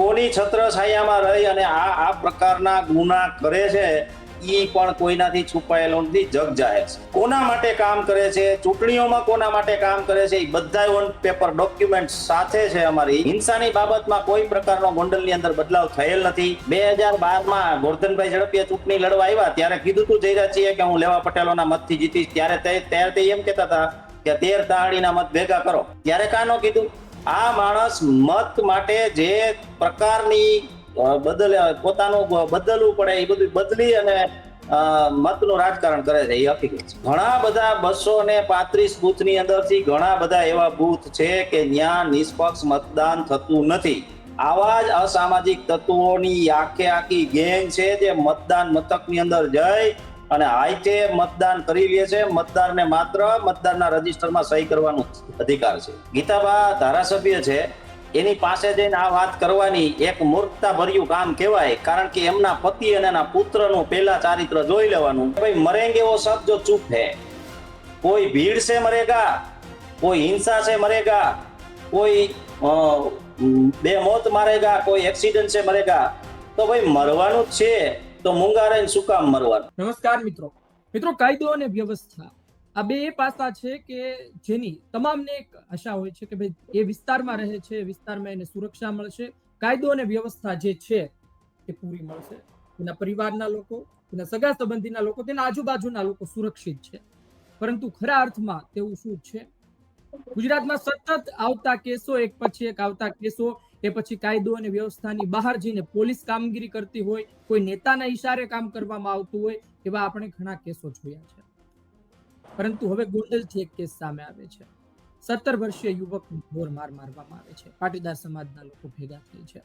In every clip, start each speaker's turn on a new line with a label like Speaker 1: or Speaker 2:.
Speaker 1: કોની છત્ર છાયામાં રહી અને આ આ પ્રકારના ગુના કરે છે એ પણ કોઈનાથી છુપાયેલો નથી, જગ જાહેર છે. કોના માટે કામ કરે છે, ચૂંટણીઓમાં કોના માટે કામ કરે છે એ બધા ઓન પેપર ડોક્યુમેન્ટ સાથે છે અમારી. હિંસાની બાબતમાં કોઈ પ્રકારનો ગોંડલની અંદર બદલાવ થયેલ નથી. બે હજાર બારમાં ગોરધનભાઈ ઝડપીએ ચૂંટણી લડવા આવ્યા, ત્યારે કીધું તું જઈ રહ્યા છીએ કે હું લેવા પટેલોના મતથી જીતીશ. ત્યારે ત્યારે તે એમ કહેતા હતા કે તેર તાળીના મત ભેગા કરો. ત્યારે કાનો કીધું? આ માણસ મત માટે જે પ્રકારની બદલ પોતાનું બદલવું પડે, એ બધું બદલી અને મતનું રાજકારણ કરે છે, એ હકીકત ઘણા બધા બસો ને પાંત્રીસ બૂથની અંદરથી ઘણા બધા એવા બૂથ છે કે ત્યાં નિષ્પક્ષ મતદાન થતું નથી. આવા જ અસામાજિક તત્વોની આખે આખી ગેંગ છે જે મતદાન મથકની અંદર જઈ અને આઈટે મતદાન કરી લે છે. મતદારને માત્ર મતદારના રજિસ્ટરમાં સહી કરવાનો અધિકાર છે. ગીતાબા ધારાસભ્ય છે. એની પાસે જઈને આ વાત કરવાની એક મૂર્ખતા ભર્યું કામ કહેવાય. કારણ કે એમના પતિ અને એના પુત્રનું પહેલા ચારિત્ર જોઈ લેવાનું. ભાઈ, મરેંગે વો સબ જો ચૂપ હે. કોઈ ભીડ છે મરેગા, કોઈ હિંસા છે મરેગા, કોઈ બે મોત મારેગા, કોઈ એક્સિડન્ટ છે મરેગા. તો ભાઈ, મરવાનું જ છે. તો મૂંગા શું કામ મરવાનું?
Speaker 2: નમસ્કાર મિત્રો. મિત્રો, કાયદો અને વ્યવસ્થા. આ બે પાસા છે કે જેની તમામને એક આશા હોય છે કે ભાઈ એ વિસ્તારમાં રહે છે વિસ્તારમાં એને સુરક્ષા મળશે. કાયદો અને વ્યવસ્થા જે છે એ પૂરી મળશે. એના પરિવારના લોકો, એના સગા સંબંધીના લોકો, તેના આજુબાજુના લોકો સુરક્ષિત છે. પરંતુ ખરા અર્થમાં તેવું શું છે? ગુજરાતમાં સતત આવતા કેસો, એક પછી એક આવતા કેસો એ પછી કાયદો અને વ્યવસ્થાની બહાર જઈને પોલીસ કામગીરી કરતી હોય, કોઈ નેતાના ઈશારે કામ કરવામાં આવતું હોય, એવા આપણે ઘણા કેસો જોયા છે. પરંતુ હવે ગોંડલથી એક કેસ સામે આવે છે. સત્તર વર્ષીય યુવકને ઢોર માર મારવામાં આવે છે. પાટીદાર સમાજના લોકો ભેગા થઈ છે.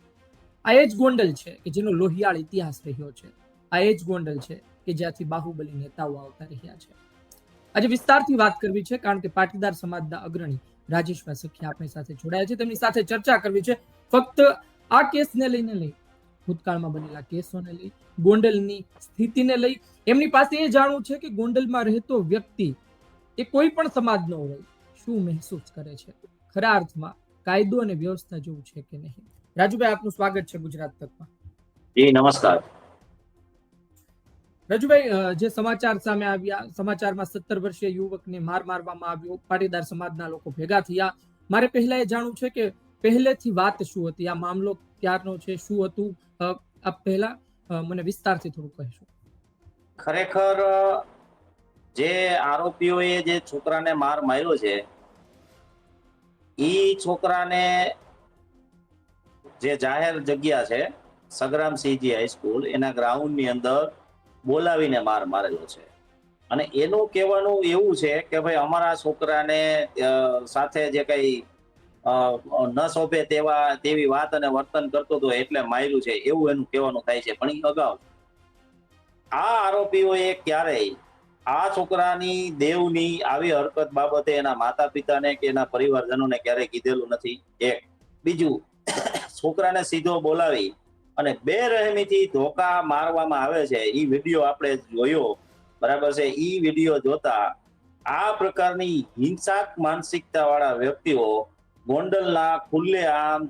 Speaker 2: આ એ જ ગોંડલ છે કે જેનો લોહિયાળ ઇતિહાસ રહ્યો છે. આ એ જ ગોંડલ છે કે જ્યાંથી બાહુબલી નેતાઓ આવતા રહ્યા છે. આજે વિસ્તારથી વાત કરવી છે કારણ કે પાટીદાર સમાજના અગ્રણી રાજેશભાઈ સખી આપણી સાથે જોડાયા છે. તેમની સાથે ચર્ચા કરવી છે. ફક્ત આ કેસને લઈને લઈ ભૂતકાળમાં બનેલા કેસોને લઈ, ગોંડલની સ્થિતિને લઈ, એમની પાસે એ જાણવું છે કે ગોંડલમાં રહેતો વ્યક્તિ એ કોઈ પણ સમાજનો હોય, શું મહેસૂસ કરે છે? ખરા અર્થમાં કાયદો અને વ્યવસ્થા જેવું છે કે નહીં? રાજુભાઈ, આપનું સ્વાગત છે ગુજરાત તકમાં.
Speaker 1: જી, નમસ્કાર.
Speaker 2: રાજુભાઈ જે સમાચાર સામે આવ્યા, સમાચારમાં સત્તર વર્ષીય યુવકને માર મારવામાં આવ્યો, પાટીદાર સમાજના લોકો ભેગા થયા. મારે પહેલા એ જાણવું છે કે પહેલેથી વાત શું હતી? આ મામલો ક્યારનો છે? શું હતું? આપ પહેલા મને વિસ્તારથી થોડું કહેશો.
Speaker 1: ખરેખર જે આરોપીઓએ જે છોકરાને માર માર્યો છે, ઈ છોકરાને જે જાહેર જગ્યા છે સગરામસિંહજી હાઈસ્કૂલ એના ગ્રાઉન્ડની અંદર બોલાવીને માર મારેલો છે. અને એનું કહેવાનું એવું છે કે ભાઈ અમારા છોકરાને સાથે જે કઈ ન શોભે તેવા, તેવી વાત અને વર્તન કરતો હતો એટલે માર્યું છે, એવું એનું કહેવાનું થાય છે. પણ એ અગાઉ આ આરોપીઓએ ક્યારેય આ છોકરાની દેવની આવી હરકત બાબતે એના માતા પિતાને કે એના પરિવારજનોને ક્યારેય કીધેલું નથી. એક. બીજું, છોકરાને સીધો બોલાવી અને બે રહેમીથી ધોકા મારવામાં આવે છે. એ વીડિયો આપણે જોયો. બરાબર છે? એ વીડિયો જોતા આ પ્રકારની હિંસાક માનસિકતા વાળા વ્યક્તિઓ ગોંડલના ખુલ્લેઆમ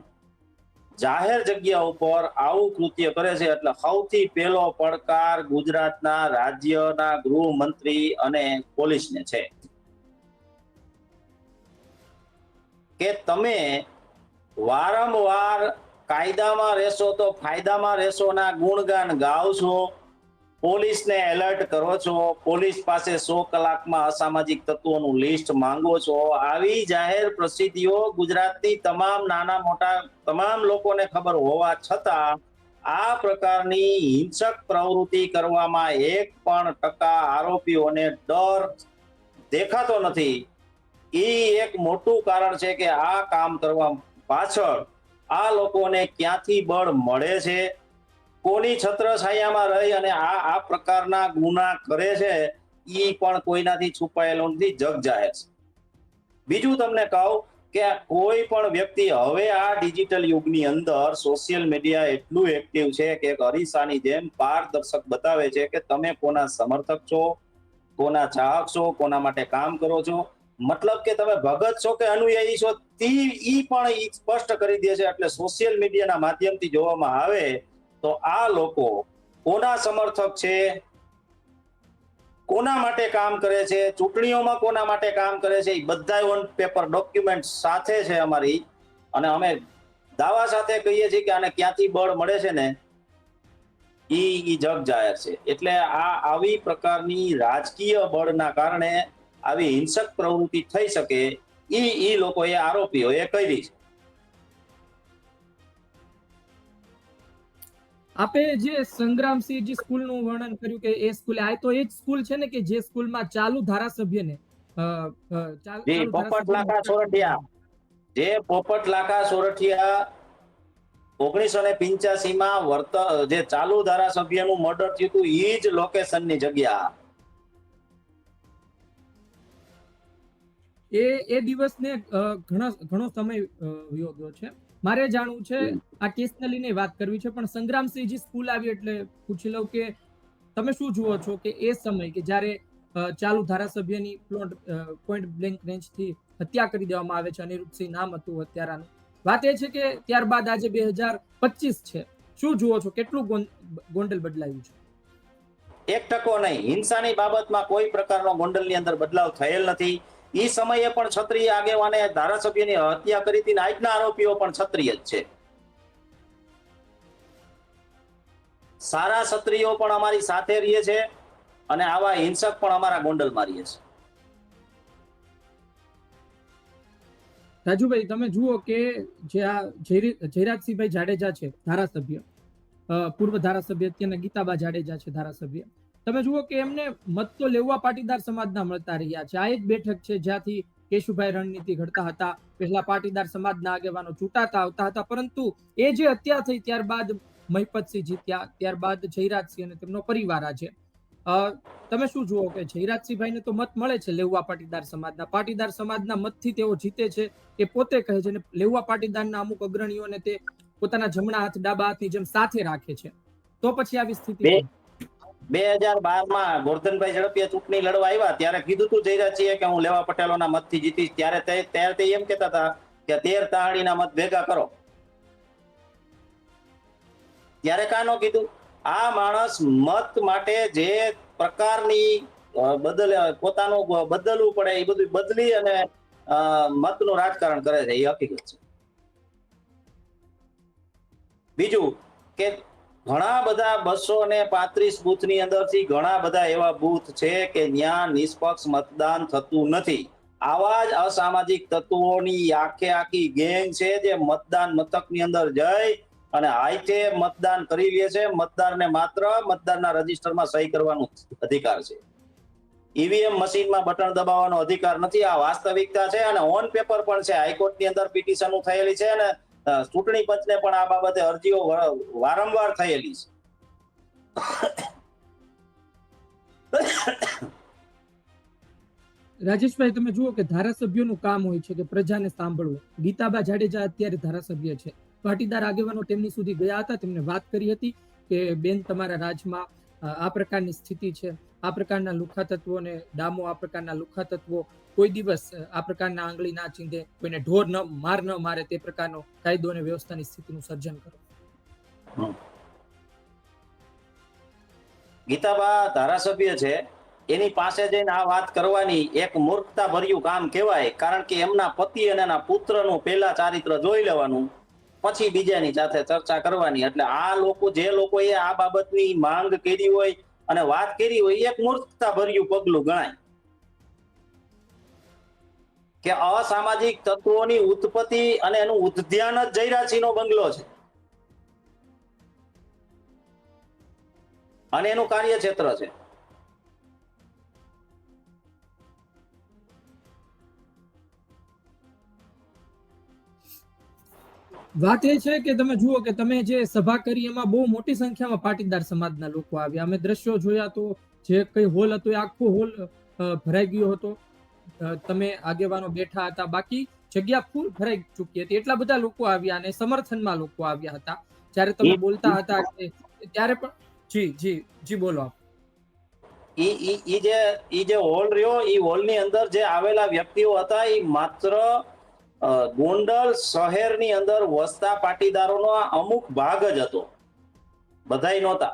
Speaker 1: જાહેર જગ્યા ઉપર આવું કૃત્ય કરે છે. એટલે સૌથી પહેલો પડકાર ગુજરાતના રાજ્યના ગૃહમંત્રી અને પોલીસને છે. કે તમે વારંવાર કાયદામાં રહેશો તો ફાયદામાં રહેશો ના ગુણગાન ગાવ છો. પોલીસને એલર્ટ કરો છો. પોલીસ પાસે સો કલાકમાં અસામાજિક તત્વોનું લિસ્ટ માંગો છો. આવી જાહેર પ્રસિદ્ધિઓ ગુજરાતની તમામ નાના મોટા તમામ લોકોને ખબર હોવા છતાં આ પ્રકારની હિંસક પ્રવૃત્તિ કરવામાં એક પણ ટકા આરોપીઓને ડર દેખાતો નથી. એ એક મોટું કારણ છે કે આ કામ કરવા પાછળ આ લોકોને ક્યાંથી બળ મળે છે? કોની છત્ર છાયામાં રહી અને આ આ પ્રકારના ગુના કરે છે એ પણ કોઈનાથી છુપાયેલો નથી, જગ જાહેર છે. બીજું તમને કહું કે કોઈ પણ વ્યક્તિ હવે આ ડિજિટલ યુગની અંદર સોશિયલ મીડિયા એટલું એક્ટિવ છે કે અરીસાની જેમ પારદર્શક બતાવે છે કે તમે કોના સમર્થક છો, કોના ચાહક છો, કોના માટે કામ કરો છો. મતલબ કે તમે ભગત છો કે અનુયાયી છો, તી ઈ પણ સ્પષ્ટ કરી દે છે. એટલે સોશિયલ મીડિયાના માધ્યમથી જોવામાં આવે તો આ લોકો કોના સમર્થક છે? કોના માટે કામ કરે છે? ચૂંટણીઓમાં કોના માટે કામ કરે છે? એ બધા ઓન પેપર ડોક્યુમેન્ટ સાથે છે અમારી. અને અમે દાવા સાથે કહીએ છીએ કે આને ક્યાંથી બળ મળે છે ને? ઈ ઈ જગ જાહેર છે. એટલે આ આવી પ્રકારની રાજકીય બળના કારણે આવી હિંસક પ્રવૃત્તિ થઈ શકે એ એ લોકોએ આરોપીઓએ કરી છે
Speaker 2: આપે જે સંગ્રામસિંહજી સ્કૂલનું વર્ણન કર્યું કે એ સ્કૂલે આ તો એ જ સ્કૂલ છે ને કે જે સ્કૂલમાં ચાલુ ધારાસભ્યને
Speaker 1: જી, પોપટ લાખા સોરઠિયા. જે પોપટ લાખા સોરઠિયા ઓગણીસો ને પિંચ્યાસી માં વર્ત જે ચાલુ ધારાસભ્યનું મર્ડર થયું હતું એ જ લોકેશનની જગ્યા
Speaker 2: એ એ દિવસને ઘણો ઘણો સમય અ, વયો ગયો છે. મારે જાણવું છે આ કેસને લઈને વાત કરવી છે પણ સંગ્રામસિંહજી સ્કૂલ આવી એટલે પૂછી લઉં કે તમે શું જુઓ છો કે એ સમય કે જ્યારે ચાલુ ધારાસભ્યની પ્લોટ પોઈન્ટ બ્લેન્ક રેન્જથી હત્યા કરી દેવામાં આવે છે અનિરુદ્ધસિંહ નામ હતું હત્યારાનું. વાત એ છે કે ત્યારબાદ આજે બે હજાર પચીસ છે. શું જુઓ છો? કેટલું ગોંડલ બદલાયું છે?
Speaker 1: એક ટકો નહીં. હિંસાની બાબતમાં કોઈ પ્રકારનો ગોંડલની અંદર બદલાવ થયેલ નથી. ઈ સમયે પણ ક્ષત્રિય આગેવાને ધારાસભ્યની હત્યા કરી હતી આજના આરોપીઓ પણ ક્ષત્રિય જ છે. સારા ક્ષત્રિયો પણ અમારી સાથે રહીએ છે અને આવા હિંસક પણ અમારા ગોંડલમાં મારીએ છે.
Speaker 2: રાજુભાઈ, તમે જુઓ કે જે આ જયરી- જયરાજસિંહભાઈ જાડેજા છે ધારાસભ્ય પૂર્વ ધારાસભ્ય અત્યારના ગીતાબા જાડેજા છે ધારાસભ્ય. તમે જુઓ કે એમને મત તો લેવા પાટીદાર સમાજના મળતા રહ્યા છે. આ એક બેઠક છે જ્યાંથી કેશુભાઈ રણનીતિ ઘડતા હતા. પહેલા પાટીદાર સમાજના આગેવાનો ચૂંટાતા આવતા હતા પરંતુ એ જે હત્યા થઈ ત્યારબાદ મહિપતસિંહ જીત્યા ત્યારબાદ જયરાજસિંહ અને તેમનો પરિવાર આજે તમે શું જુઓ કે જયરાજસિંહભાઈને તો મત મળે છે લેવા પાટીદાર સમાજના. પાટીદાર સમાજના મતથી તેઓ જીતે છે એ પોતે કહે છે અને લેવા પાટીદારના અમુક અગ્રણીઓને તે પોતાના જમણા હાથ ડાબા હાથની જેમ સાથે રાખે છે. તો પછી આવી સ્થિતિ
Speaker 1: બે- હજાર બારમાં ગોરધનભાઈ ઝડપિયા ચૂંટણી લડવા આવ્યા, ત્યારે કીધું તું જયરાજસિંહે કે હું લેવા પટેલોના મતથી જીતીશ, ત્યારે ત્યારે એમ કેતા હતા કે તેર તાહડીના મત ભેગા કરો. ત્યારે કાનો કીધું? આ માણસ મત માટે જે પ્રકારની બદલ, પોતાનું બદલવું પડે, એ બધું બદલી અને મતનું રાજકારણ કરે છે, એ હકીકત છે. બીજું કે ઘણા બધા બસો ને પાંત્રીસ બૂથની અંદરથી ઘણા બધા એવા બૂથ છે કે ત્યાં નિષ્પક્ષ મતદાન થતું નથી. આવા જ અસામાજિક તત્વોની આખે આખી ગેંગ છે જે મતદાન મથકની અંદર જઈ અને હાઈટે મતદાન કરી લે છે. મતદારને માત્ર મતદારના રજિસ્ટરમાં સહી કરવાનો અધિકાર છે. ઈવીએમ મશીનમાં બટન દબાવવાનો અધિકાર નથી. આ વાસ્તવિકતા છે અને ઓન પેપર પણ છે. હાઈકોર્ટની અંદર પિટિશનો થયેલી છે અને ચૂંટણી પંચને પણ આ બાબતે અરજીઓ વારંવાર થયેલી છે.
Speaker 2: રાજેશભાઈ, તમે જુઓ કે ધારાસભ્યોનું કામ હોય છે કે પ્રજાને સાંભળવું. ગીતાબા જાડેજા અત્યારે ધારાસભ્ય છે. પાટીદાર આગેવાનો તેમની સુધી ગયા હતા. તેમને વાત કરી હતી કે, બેન, તમારા રાજમાં આ પ્રકારની સ્થિતિ છે. આ પ્રકારના લુખા તત્વોને ડામો આ પ્રકારના લુખા તત્વો કોઈ દિવસ આ પ્રકારના આંગળી ના ચીંધે કોઈને ઢોર ન, માર ન મારે તે પ્રકારનો કાયદો અને વ્યવસ્થાની સ્થિતિનું સર્જન કરો.
Speaker 1: ગીતાબા ધારાસભ્ય છે, એની પાસે જઈને આ વાત કરવાની એક મૂર્ખતા ભર્યું કામ કહેવાય, કારણ કે એમના પતિ અને એના પુત્રનું પહેલા ચારિત્ર જોઈ લેવાનું, પછી બીજાની સાથે ચર્ચા કરવાની. એટલે આ લોકો, જે લોકોએ આ બાબતની માંગ કરી હોય અને વાત કરી હોય એક મૂર્ખતા ભર્યું પગલું ગણાય. કે અસામાજિક તત્વોની ઉત્પત્તિ અને એનું ઉદ્યાન જ જયરાજસિંહનો બંગલો છે. અને એનું કાર્યક્ષેત્ર છે.
Speaker 2: વાત એ છે કે તમે જુઓ કે તમે જે સભા કરી, એમાં બહુ મોટી સંખ્યામાં પાટીદાર સમાજના લોકો આવ્યા. અમે દ્રશ્યો જોયા તો જે કઈ હોલ હતો એ આખો હોલ ભરાઈ ગયો હતો. તમે આગેવાનો બેઠા હતા. બાકી જગ્યા ફૂલ ભરાઈ ચૂકી હતી. એટલા બધા લોકો આવ્યા અને સમર્થનમાં લોકો આવ્યા હતા. જ્યારે તમે બોલતા હતા ત્યારે પણ જી જી જી બોલો આપ.
Speaker 1: ઈ એ ઈ જે એ જે હોલ રહ્યો ઈ હોલની અંદર જે આવેલા વ્યક્તિઓ હતા એ માત્ર ગોંડલ શહેરની અંદર વસતા પાટીદારોનો અમુક ભાગ જ હતો. બધાય નહોતા.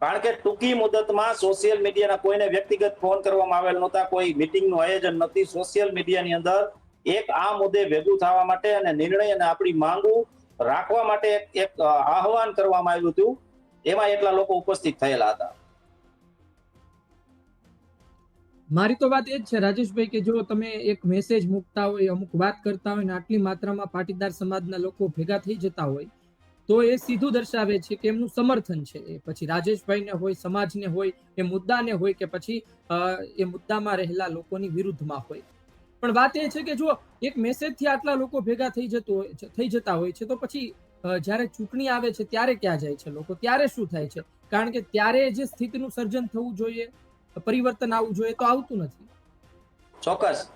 Speaker 1: કારણ કે ટૂંકી મુદતમાં સોશિયલ મીડિયાના કોઈને વ્યક્તિગત ફોન કરવામાં આવેલ નહોતા, કોઈ મિટિંગનું આયોજન નથી. સોશિયલ મીડિયાની અંદર એક આ મુદ્દે ભેગું થવા માટે અને નિર્ણય અને આપણી માંગુ રાખવા માટે એક આહવાન કરવામાં આવ્યું હતું. એમાં એટલા લોકો ઉપસ્થિત થયેલા હતા.
Speaker 2: મારી તો વાત એ જ છે, રાજેશભાઈ, કે જો તમે એક મેસેજ મૂકતા હોય, અમુક વાત કરતા હોય ને આટલી માત્રામાં પાટીદાર સમાજના લોકો ભેગા થઈ જતા હોય તો એ સીધું દર્શાવે છે કે એમનું સમર્થન છે. પછી રાજેશભાઈને હોય, સમાજને હોય, એ મુદ્દાને હોય કે પછી એ મુદ્દામાં રહેલા લોકોની વિરુદ્ધમાં હોય. પણ વાત એ છે કે જો એક મેસેજથી આટલા લોકો ભેગા થઈ જતો થઈ જતા હોય છે, તો પછી જ્યારે ચૂંટણી આવે છે, ત્યારે ક્યાં જાય છે લોકો? ત્યારે શું થાય છે? કારણ કે ત્યારે જે સ્થિતિનું સર્જન થવું જોઈએ, પરિવર્તન આવવું જોઈએ તો આવતું નથી.
Speaker 1: ચોક્કસ.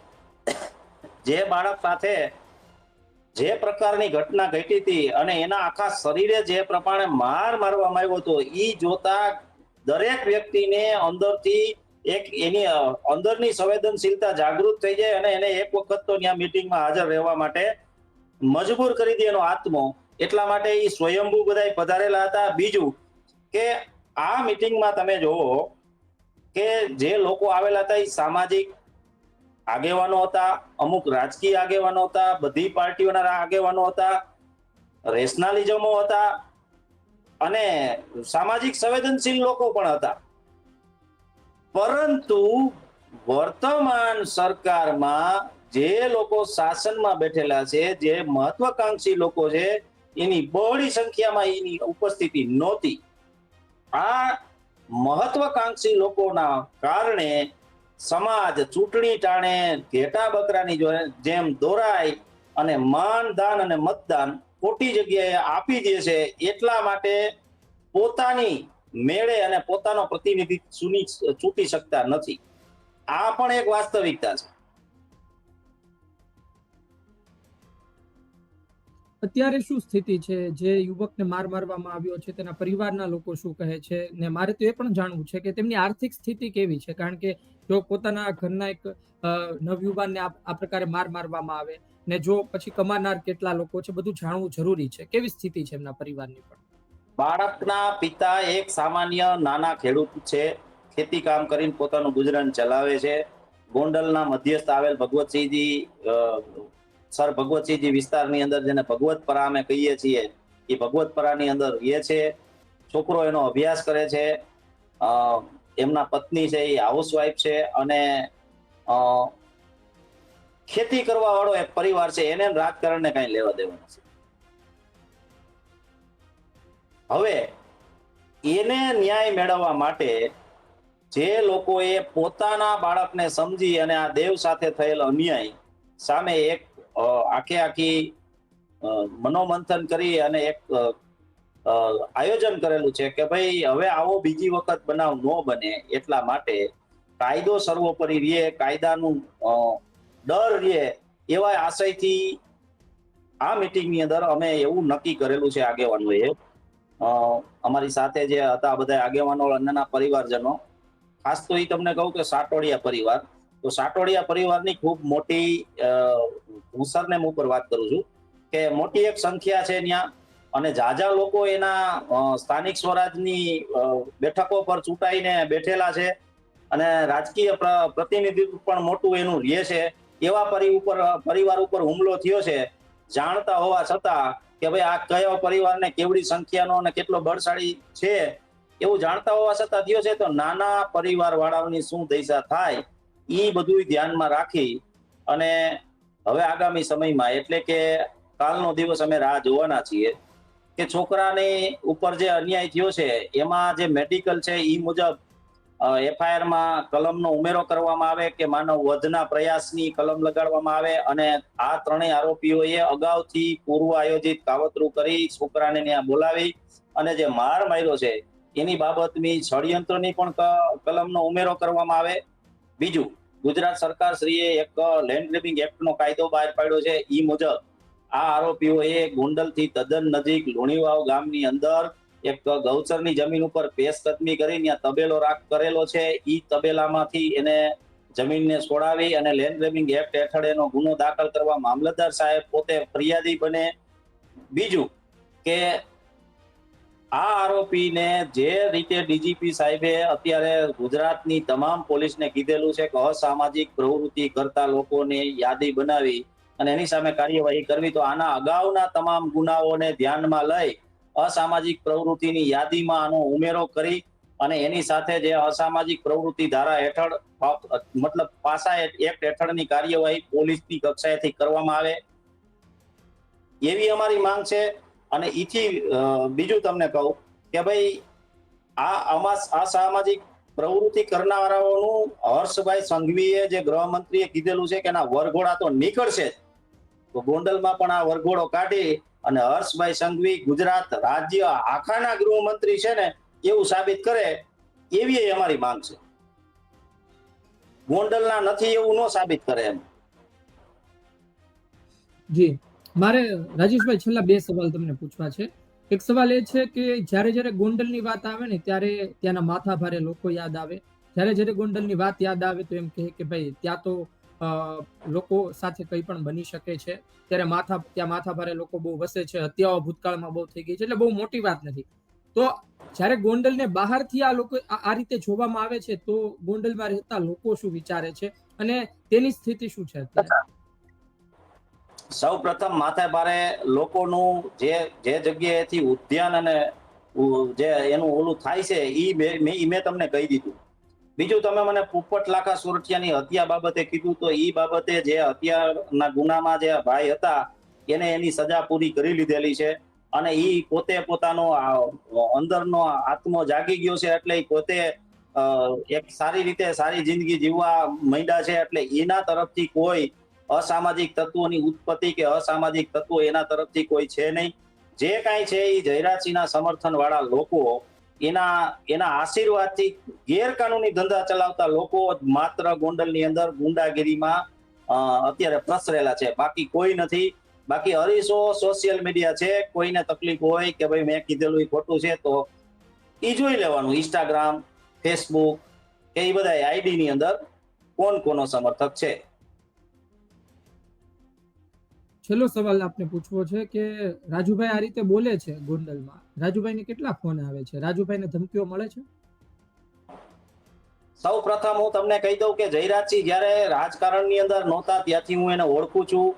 Speaker 1: જે બાળક સાથે જે પ્રકારની ઘટના ઘટી હતી અને એના આખા શરીરે જે પ્રમાણે માર મારવામાં આવ્યો હતો એ જોતા દરેક વ્યક્તિને અંદરથી એક એની અંદરની સંવેદનશીલતા જાગૃત થઈ જાય અને એને એક વખત તો ત્યાં મીટિંગમાં હાજર રહેવા માટે મજબૂર કરી દે એનો આત્મો. એટલા માટે એ સ્વયંભૂ બધાય પધારેલા હતા. બીજું કે આ મીટિંગમાં તમે જોવો કે જે લોકો આવેલા હતા એ સામાજિક આગેવાનો હતા, અમુક રાજકીય આગેવાનો હતા, બધી પાર્ટીઓના આગેવાનો હતા, રેશનાલિઝમો હતા અને સામાજિક સંવેદનશીલ લોકો પણ હતા. પરંતુ વર્તમાન સરકારમાં જે લોકો શાસનમાં બેઠેલા છે, જે મહત્વકાંક્ષી લોકો છે, એની બહોળી સંખ્યામાં એની ઉપસ્થિતિ નહોતી. આ મહત્વકાંક્ષી લોકોના કારણે સમાજ ચૂંટણી ટાણે ઘેટા બકરાની જેમ દોરાય અને માન, દાન અને મતદાન ખોટી જગ્યાએ આપી દે છે, એટલા માટે પોતાની મેળે અને પોતાનો પ્રતિનિધિ ચૂંટી શકતા નથી. આ પણ એક વાસ્તવિકતા છે.
Speaker 2: અત્યારે શું સ્થિતિ છે? જે યુવકને માર મારવામાં આવ્યો છે, તેના પરિવારના લોકો શું કહે છે? ને મારે તો એ પણ જાણવું છે કે તેમની આર્થિક સ્થિતિ કેવી છે? કારણ કે જો પોતાના ઘરના એક નવયુવાનને આ પ્રકારે માર મારવામાં આવે ને જો પછી કમાનાર કેટલા લોકો છે, બધું જાણવું જરૂરી છે. કેવી સ્થિતિ છે એમના પરિવારની પણ?
Speaker 1: બાળકના પિતા એક સામાન્ય નાના ખેડૂત છે. ખેતી કામ કરીને પોતાનું ગુજરાન ચલાવે છે. ગોંડલના મધ્યસ્થ આવેલ ભગવતસિંહજી સર ભગવતસિંહજી વિસ્તારની અંદર જેને ભગવતપરા અમે કહીએ છીએ, એ ભગવતપરાની અંદર રહે છે, છોકરો એનો અભ્યાસ કરે છે એમના પત્ની છે, એ હાઉસવાઈફ છે અને ખેતી કરવા વાળો એક પરિવાર છે, એને રાજકારણને કઈ લેવા દેવા નથી હવે, એને ન્યાય મેળવવા માટે જે લોકોએ પોતાના બાળકને સમજી અને આ દેવ સાથે થયેલ અન્યાય સામે એક આખે આખી મનોમંથન કરી અને એક આયોજન કરેલું છે કે ભાઈ હવે આવો બીજી વખત બનાવ ન બને એટલા માટે કાયદો સર્વોપરી રહે કાયદાનું ડર રહે એવા આશયથી આ મિટિંગની અંદર અમે એવું નક્કી કરેલું છે આગેવાનોએ. અમારી સાથે જે હતા બધા આગેવાનો અન્નના પરિવારજનો, ખાસ તો એ તમને કહું કે સાટોડિયા પરિવાર. તો સાટોડિયા પરિવારની ખૂબ મોટી અ, હું ઉપર વાત કરું છું કે મોટી એક સંખ્યા છે ત્યાં અને જાજા લોકો એના સ્થાનિક સ્વરાજની બેઠકો પર ચૂંટાઈને બેઠેલા છે અને રાજકીય પ્ર- પ્રતિનિધિત્વ પણ મોટું એનું રહે છે. એવા પરી ઉપર પરિવાર ઉપર હુમલો થયો છે. જાણતા હોવા છતાં કે ભાઈ આ કયો પરિવારને કેવડી સંખ્યાનો અને કેટલો બળશાળી છે એવું જાણતા હોવા છતાં થયો છે તો નાના પરિવાર વાળાઓની શું દશા થાય? એ બધું ધ્યાનમાં રાખી અને હવે આગામી સમયમાં, એટલે કે કાલનો દિવસ અમે રાહ જોવાના છીએ કે છોકરાની ઉપર જે અન્યાય થયો છે, એમાં જે મેડિકલ છે એ મુજબ એફઆઈઆરમાં કલમનો ઉમેરો કરવામાં આવે કે માનવ વધના પ્રયાસની કલમ લગાડવામાં આવે અને આ ત્રણેય આરોપીઓએ અગાઉથી પૂર્વ આયોજિત કાવતરું કરી છોકરાને ત્યાં બોલાવી અને જે માર માર્યો છે, એની બાબતની ષડયંત્રની પણ કલમનો ઉમેરો કરવામાં આવે બીજું, ગુજરાત સરકાર શ્રીએ એક લેન્ડ ગ્રેબિંગ એક્ટનો કાયદો બહાર પાડ્યો છે. ઈ મુજબ આ આરોપીઓએ ગોંડલથી તદ્દન નજીક લુણીવાવ ગામની અંદર એક ગૌચરની જમીન ઉપર પેશકદમી કરી, ત્યાં તબેલો રાખ કરેલો છે. ઈ તબેલામાંથી એને જમીનને છોડાવી અને લેન્ડ ગ્રેબિંગ એક્ટ હેઠળ એનો ગુનો દાખલ કરવા મામલતદાર સાહેબ પોતે ફરિયાદી બને. બીજું કે આ આરોપીને જે રીતે ડીજીપી સાહેબે અત્યારે ગુજરાતની તમામ પોલીસને કીધેલું છે કે અસામાજિક પ્રવૃત્તિ કરતા લોકોને યાદી બનાવી અને એની સામે કાર્યવાહી કરવી, તો આના અગાઉના તમામ ગુનાઓને ધ્યાનમાં લઈ અસામાજિક પ્રવૃત્તિની યાદીમાં આનો ઉમેરો કરી અને એની સાથે જે અસામાજિક પ્રવૃત્તિ ધારા હેઠળ, મતલબ પાસા એક્ટ હેઠળની કાર્યવાહી પોલીસની કક્ષાએથી કરવામાં આવે. એવી અમારી માંગ છે અને એથી બીજું તમને કહું કે ભાઈ, આ આમાં આ સામાજિક પ્રવૃત્તિ કરનારાઓનું હર્ષભાઈ સંઘવીએ જે ગૃહમંત્રીએ કીધેલું છે કે ના વરઘોડા તો નીકળશે તો ગોંડલમાં પણ આ વરઘોડો કાઢી અને હર્ષભાઈ સંઘવી ગુજરાત રાજ્ય આખાના ગૃહમંત્રી છે ને, એવું સાબિત કરે, એવી અમારી માંગ છે. ગોંડલના નથી એવું ન સાબિત કરે એમ.
Speaker 2: જી. મારે રાજેશભાઈ છેલ્લા બે સવાલ તમને પૂછવા છે. એક સવાલ એ છે કે જ્યારે જ્યારે ગોંડલની વાત આવે ને ત્યારે ત્યાંના માથા ભારે લોકો યાદ આવે. જ્યારે જ્યારે ગોંડલની વાત યાદ આવે તો એમ કહે કે ભાઈ ત્યાં તો લોકો સાથે કંઈ પણ બની શકે છે. ત્યારે માથા, ત્યાં માથા ભારે લોકો બહુ વસે છે. હત્યાઓ ભૂતકાળમાં બહુ થઈ ગઈ છે. એટલે બહુ મોટી વાત નથી. તો જ્યારે ગોંડલને બહારથી આ લોકો આ રીતે જોવામાં આવે છે તો ગોંડલમાં રહેતા લોકો શું વિચારે છે? અને તેની સ્થિતિ શું છે અત્યારે?
Speaker 1: સૌ પ્રથમ માથે ભારે લોકોનું જે જે જગ્યાએથી ઉદ્યાન અને જે એનું ઓલું થાય છે એ મેં તમને કહી દીધું. બીજું તમે મને પોપટ લાખા સુરઠિયાની હત્યા બાબતે કીધું, તો એ બાબતે જે હત્યાના ગુનામાં જે ભાઈ હતા, એને એની સજા પૂરી કરી લીધેલી છે. અને એ પોતે પોતાનો અંદરનો આત્મો જાગી ગયો છે, એટલે પોતે એક સારી રીતે સારી જિંદગી જીવવા માંડ્યા છે, એટલે એના તરફથી કોઈ અસામાજિક તત્વોની ઉત્પત્તિ કે અસામાજિક તત્વો એના તરફથી કોઈ છે નહીં. જે કાંઈ છે એ જયરાજસિંહના સમર્થન વાળા લોકો, એના એના આશીર્વાદથી ગેરકાનૂની ધંધા ચલાવતા લોકો માત્ર ગોંડલની અંદર ગુંડાગીરીમાં અત્યારે પ્રસરેલા છે. બાકી કોઈ નથી. બાકી અરીસો સોશિયલ મીડિયા છે. કોઈને તકલીફ હોય કે ભાઈ મેં કીધેલું એ ખોટું છે તો એ જોઈ લેવાનું. ઇન્સ્ટાગ્રામ ફેસબુક કે એ બધા આઈડી ની અંદર કોણ કોનો સમર્થક છે?
Speaker 2: છેલ્લો સવાલ આપને પૂછવો છે કે રાજુભાઈ આ રીતે બોલે છે ગોંડલમાં. રાજુભાઈને કેટલા ફોન આવે છે? રાજુભાઈને ધમકીઓ મળે છે?
Speaker 1: સૌ પ્રથમ હું તમને કહી દઉં કે જયરાજસિંહ જ્યારે રાજકારણની અંદર નહોતા, ત્યાંથી હું એને ઓળખું છું.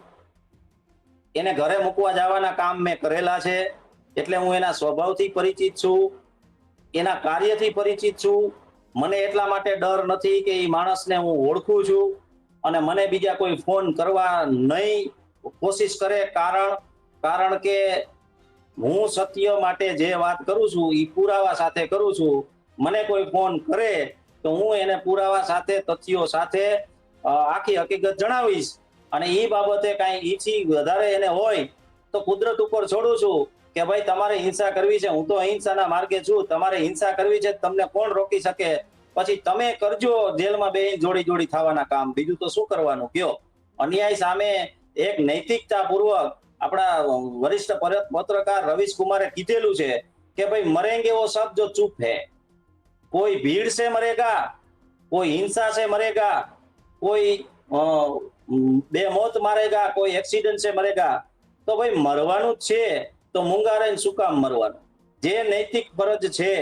Speaker 1: એને ઘરે મૂકવા જવાના કામ મેં કરેલા છે, એટલે હું એના સ્વભાવથી પરિચિત છું, એના કાર્યથી પરિચિત છું. મને એટલા માટે ડર નથી કે એ માણસને હું ઓળખું છું અને મને બીજા કોઈ ફોન કરવા નહીં. કોશિશ કરે કારણ કારણ કે હું સત્ય માટે જે વાત કરું છું એ પુરાવા સાથે કરું છું. મને કોઈ ફોન કરે તો હું એને પુરાવા સાથે, તથ્યો સાથે આખી હકીકત જણાવીશ. અને એ બાબતે કાંઈ ઈચ્છી વધારે એને હોય તો કુદરત ઉપર છોડું છું કે ભાઈ તમારે હિંસા કરવી છે. હું તો અહિંસાના માર્ગે છું. તમારે હિંસા કરવી છે તમને કોણ રોકી શકે? પછી તમે કરજો જેલમાં બે જોડી જોડી થવાના કામ. બીજું તો શું કરવાનું? કયો? અન્યાય સામે એક નૈતિકતા પૂર્વક આપણા વરિષ્ઠ પત્રકાર રવિશ કુમારે કીધેલું છે કે ભાઈ, મરેંગે વો સબ જો ચૂપ હે. કોઈ ભીડ સે મરેગા, કોઈ હિંસા સે મરેગા, કોઈ બે મોત મારેગા, કોઈ એક્સિડન્ટ સે મરેગા, તો ભાઈ, મરવાનું છે, તો મૂંગા રહીને શું કામ મરવાનું? જે નૈતિક ફરજ છે,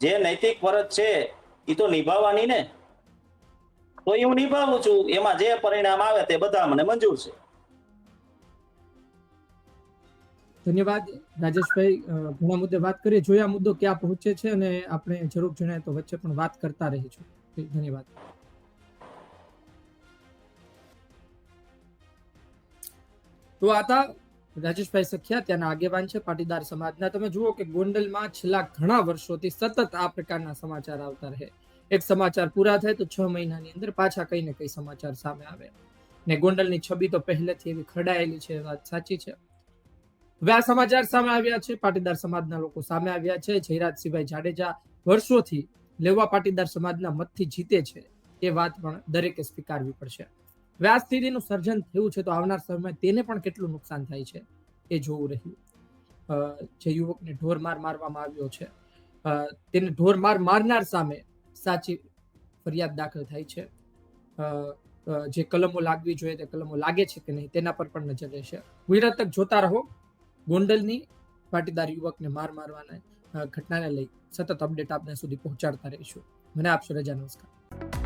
Speaker 1: જે નૈતિક ફરજ છે એ તો નિભાવવાની ને? તો એ હું નિભાવું છું, એમાં જે પરિણામ આવે તે બધા મને મંજૂર છે.
Speaker 2: ધન્યવાદ. રાજેશભાઈ ઘણા મુદ્દે વાત કરીએ જોયા મુદ્દો ક્યાં પહોંચે છે અને આપણે જરૂર જણાય તો વચ્ચે પણ વાત કરતા રહીશું. ધન્યવાદ. તો આતા રાજેશભાઈ સખિયા, ત્યાંના આગેવાન છે પાટીદાર સમાજના. તમે જુઓ કે ગોંડલમાં છેલ્લા ઘણા વર્ષોથી સતત આ પ્રકારના સમાચાર આવતા રહે. એક સમાચાર પૂરા થાય તો છ મહિનાની અંદર પાછા કઈ ને કઈ સમાચાર સામે આવે. ને ગોંડલની છબી તો પહેલેથી એવી ખરડાયેલી છે વાત સાચી છે. હવે આ સમાચાર સામે આવ્યા છે, પાટીદાર સમાજના લોકો સામે આવ્યા છે. જયરાજસિંહભાઈ જાડેજા વર્ષોથી લેવા પાટીદાર સમાજના મતથી જીતે છે, એ વાત પણ દરેકે સ્વીકારવી પડશે. આ સ્થિતિનું સર્જન થયું છે તો આવનાર સમયમાં તેને પણ કેટલું નુકસાન થાય છે, એ જોવું રહ્યું. જે યુવકને ઢોર માર મારવામાં આવ્યો છે. તેને ઢોર માર મારનાર સામે સાચી ફરિયાદ દાખલ થાય છે. જે કલમો લાગવી જોઈએ તે કલમો લાગે છે કે નહીં તેના પર પણ નજર રહેશે. ગુજરાત તક જોતા રહો. ગોંડલની પાટીદાર યુવકને માર મારવાના ઘટનાને લઈ સતત અપડેટ આપને સુધી પહોંચાડતા રહીશું. મને આપશો રજા, નમસ્કાર.